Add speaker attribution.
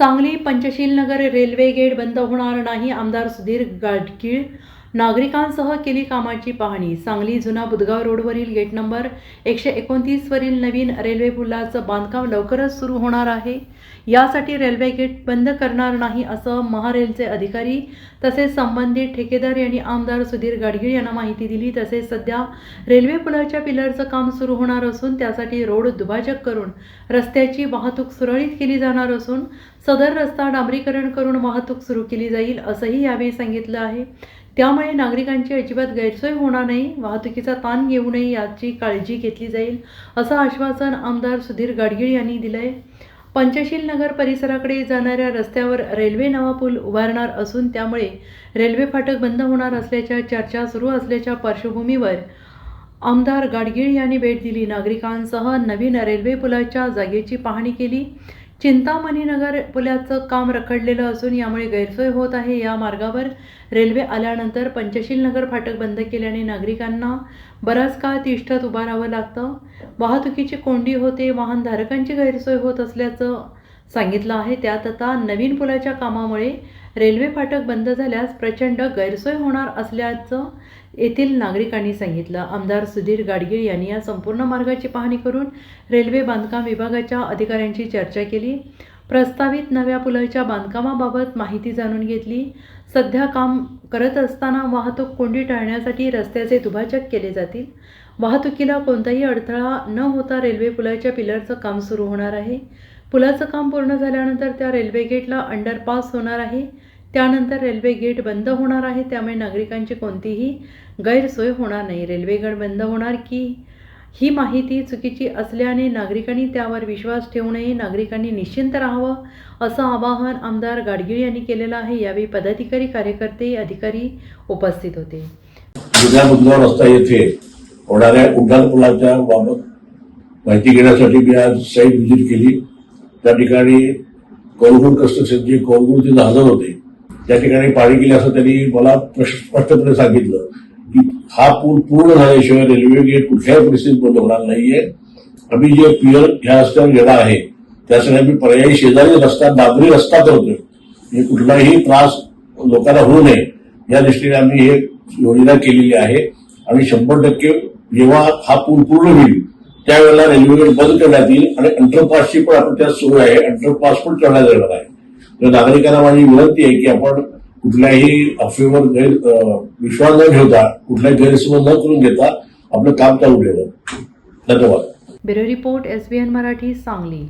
Speaker 1: Sangli Panchsheel Nagar railway gate बंद होणार नाही आमदार सुधीर गाडगीळ नागरिकांसह केली कामाची पाहणी. सांगली जुना बुधगाव रोडवरील गेट नंबर एकशे एकोणतीसवरील नवीन रेल्वे पुलाचं बांधकाम लवकरच सुरू होणार आहे. यासाठी रेल्वे गेट बंद करणार नाही असं महारेलचे अधिकारी तसेच संबंधित ठेकेदार यांनी आमदार सुधीर गाडगीळ यांना माहिती दिली. तसेच सध्या रेल्वे पुलाच्या पिलरचं काम सुरू होणार असून त्यासाठी रोड दुभाजक करून रस्त्याची वाहतूक सुरळीत केली जाणार असून सदर रस्ता डांबरीकरण करून वाहतूक सुरू केली जाईल असंही यावेळी सांगितलं आहे. त्यामुळे नागरिकांची अजिबात गैरसोय होणार नाही वाहतुकीचा ताण येऊ नये याची काळजी घेतली जाईल असं आश्वासन आमदार सुधीर गाडगीळ यांनी दिलं आहे पंचशील नगर परिसराकडे जाणाऱ्या रस्त्यावर रेल्वे नवा पूल उभारणार असून त्यामुळे रेल्वे फाटक बंद होणार असल्याच्या चर्चा सुरू असल्याच्या पार्श्वभूमीवर आमदार गाडगीळ यांनी भेट दिली. नागरिकांसह नवीन रेल्वे पुलाच्या जागेची पाहणी केली. चिंतामणी नगर पुलाचं काम रखडलेलं असून यामुळे गैरसोय होत आहे. या मार्गावर रेल्वे आल्यानंतर पंचशील नगर फाटक बंद केल्याने नागरिकांना बराच काळ तिष्ठत उभं राहावं लागतं. वाहतुकीची कोंडी होते वाहनधारकांची गैरसोय होत असल्याचं सांगितलं आहे. त्यात आता नवीन पुलाच्या कामामुळे रेल्वे फाटक बंद झाल्यास प्रचंड गैरसोय होणार असल्याचं येथील नागरिकांनी सांगितलं. आमदार सुधीर गाडगीळ यांनी या संपूर्ण मार्गाची पाहणी करून रेल्वे बांधकाम विभागाच्या अधिकाऱ्यांशी चर्चा केली. प्रस्तावित नव्या पुलाच्या बांधकामाबाबत माहिती जाणून घेतली. सध्या काम करत असताना वाहतूक कोंडी टाळण्यासाठी रस्त्याचे दुभाजक केले जातील. वाहतुकीला कोणताही अडथळा न होता रेल्वे पुलाच्या पिलरचं काम सुरू होणार आहे. पुलाचं काम पूर्ण झाल्यानंतर त्या रेल्वे गेटला अंडरपास होणार आहे. त्यानंतर रेल्वे गेट बंद होणार आहे. त्यामुळे नागरिकांची कोणतीही गैरसोय होणार नाही. रेल्वे गेट बंद होणार की? ही माहिती चुकीची असल्याने नागरिकांनी त्यावर विश्वास ठेवू नये. नागरिकांनी निश्चिंत राहावं असं आवाहन आमदार गाडगीळ यांनी केलेलं आहे. यावेळी पदाधिकारी कार्यकर्ते अधिकारी उपस्थित होते.
Speaker 2: जुन्या रस्ता येथे होणाऱ्या उड्डाण पुलाच्या बाबत माहिती घेण्यासाठी मी आज साईट व्हिजिट केली. त्या ठिकाणी कोलगुण जे कोलगुण तिथं हजर होते त्या ठिकाणी पाणी गेले असं त्यांनी मला स्पष्टपणे सांगितलं की हा पूल पूर्ण झाल्याशिवाय रेल्वे गेट कुठल्याही परिस्थितीत बंद होणार नाहीये. आम्ही जे पियर ह्या रस्त्यावर येणार आहे त्यासाठी आम्ही पर्यायी शेजारी रस्ता नागरी रस्ता करतोय. म्हणजे कुठलाही त्रास लोकांना होऊ नये. या दृष्टीने आम्ही हे योजना केलेली आहे. आणि शंभर टक्के जेव्हा हा पूल पूर्ण होईल त्यावेळेला रेल्वे गेट बंद करण्यात येईल आणि अंडरपासची पण आपण त्यात सुरू आहे. अंडरपास पण करण्यात येणार आहे. तर नागरिकांना माझी विनंती आहे की आपण कुठल्याही अफवेवर गैर विश्वास न ठेवता कुठल्याही गैरसमज न करून घेता आपलं काम चालू ठेवा. धन्यवाद.
Speaker 1: Bureau report S B N Marathi Sangli.